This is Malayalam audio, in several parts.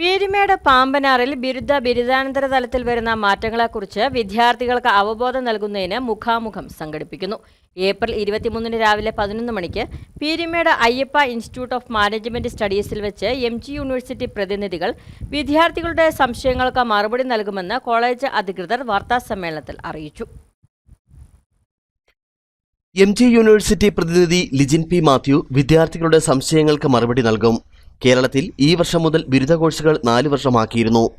പീരുമേട് പാമ്പനാറിൽ ബിരുദ ബിരുദാനന്തര തലത്തിൽ വരുന്ന മാറ്റങ്ങളെക്കുറിച്ച് വിദ്യാർത്ഥികൾക്ക് അവബോധം നൽകുന്നതിന് മുഖാമുഖം സംഘടിപ്പിക്കുന്നു. ഏപ്രിൽ ഇരുപത്തിമൂന്നിന് രാവിലെ പതിനൊന്ന് മണിക്ക് Peermade Ayyappa institute of management സ്റ്റഡീസിൽ വെച്ച് എം ജി യൂണിവേഴ്സിറ്റി പ്രതിനിധികൾ വിദ്യാർത്ഥികളുടെ സംശയങ്ങൾക്ക് മറുപടി നൽകുമെന്ന് കോളേജ് അധികൃതർ വാർത്താസമ്മേളനത്തിൽ അറിയിച്ചു. എം ജി യൂണിവേഴ്സിറ്റി പ്രതിനിധി ലിജിൻ പി മാത്യു വിദ്യാർത്ഥികളുടെ സംശയങ്ങൾക്ക് മറുപടി നൽകും. കേരളത്തിൽ ഈ വർഷം മുതൽ ബിരുദ കോഴ്സുകൾ നാല് വർഷമാക്കിയിരുന്നു.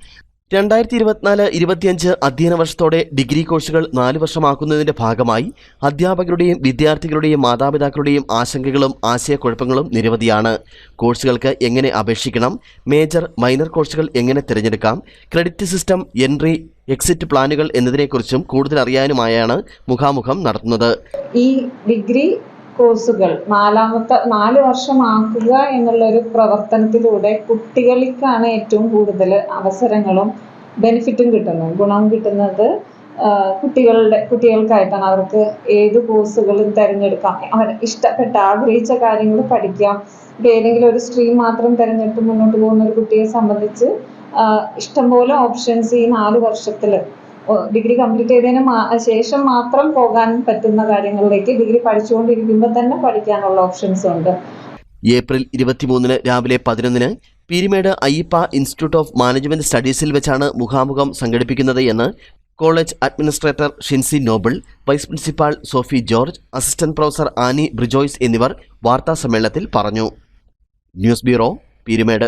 രണ്ടായിരത്തി ഇരുപത്തിനാല് ഇരുപത്തിയഞ്ച് അധ്യയന വർഷത്തോടെ ഡിഗ്രി കോഴ്സുകൾ നാല് വർഷമാക്കുന്നതിന്റെ ഭാഗമായി അധ്യാപകരുടെയും വിദ്യാർത്ഥികളുടെയും മാതാപിതാക്കളുടെയും ആശങ്കകളും ആശയക്കുഴപ്പങ്ങളും നിരവധിയാണ്. കോഴ്സുകൾക്ക് എങ്ങനെ അപേക്ഷിക്കണം? മേജർ മൈനർ കോഴ്സുകൾ എങ്ങനെ തിരഞ്ഞെടുക്കാം? ക്രെഡിറ്റ് സിസ്റ്റം എൻട്രി എക്സിറ്റ് പ്ലാനുകൾ എന്നതിനെക്കുറിച്ചും കൂടുതൽ അറിയാനുമായാണ് മുഖാമുഖം നടത്തുന്നത്. ഈ ഡിഗ്രി കോഴ്സുകൾ. നാലാമത്തെ നാല് വർഷമാക്കുക എന്നുള്ള ഒരു പ്രവർത്തനത്തിലൂടെ കുട്ടികൾക്കാണ് ഏറ്റവും കൂടുതൽ അവസരങ്ങളും ബെനിഫിറ്റും കിട്ടുന്നത്. ഗുണം കിട്ടുന്നത് കുട്ടികളുടെ കുട്ടികൾക്കായിട്ടാണ്. അവർക്ക് ഏത് കോഴ്സുകളും തിരഞ്ഞെടുക്കാം. അവർ ഇഷ്ടപ്പെട്ട ആഗ്രഹിച്ച കാര്യങ്ങൾ പഠിക്കാം. ഇപ്പം ഏതെങ്കിലും ഒരു സ്ട്രീം മാത്രം തിരഞ്ഞെടുത്ത് മുന്നോട്ട് പോകുന്ന ഒരു കുട്ടിയെ സംബന്ധിച്ച് ഇഷ്ടംപോലെ ഓപ്ഷൻസ് ഈ നാല് വർഷത്തിൽ ഡിഗ്രി കംപ്ലീറ്റ് ചെയ്തതിന് ശേഷം മാത്രം പോകാൻ പറ്റുന്ന കാര്യങ്ങളിലേക്ക് ഡിഗ്രി പഠിച്ചുകൊണ്ടിരിക്കുമ്പോൾ തന്നെ പഠിക്കാനുള്ള ഓപ്ഷൻസ് ഉണ്ട്. ഏപ്രിൽ ഇരുപത്തിമൂന്നിന് രാവിലെ പതിനൊന്നിന് Peermade Ayyappa institute of management സ്റ്റഡീസിൽ വെച്ചാണ് മുഖാമുഖം സംഘടിപ്പിക്കുന്നത് എന്ന് college administrator Shincy Noble vice principal Sophie George assistant professor Annie Brijoys എന്നിവർ വാർത്താ സമ്മേളനത്തിൽ പറഞ്ഞു. News bureau Peermade.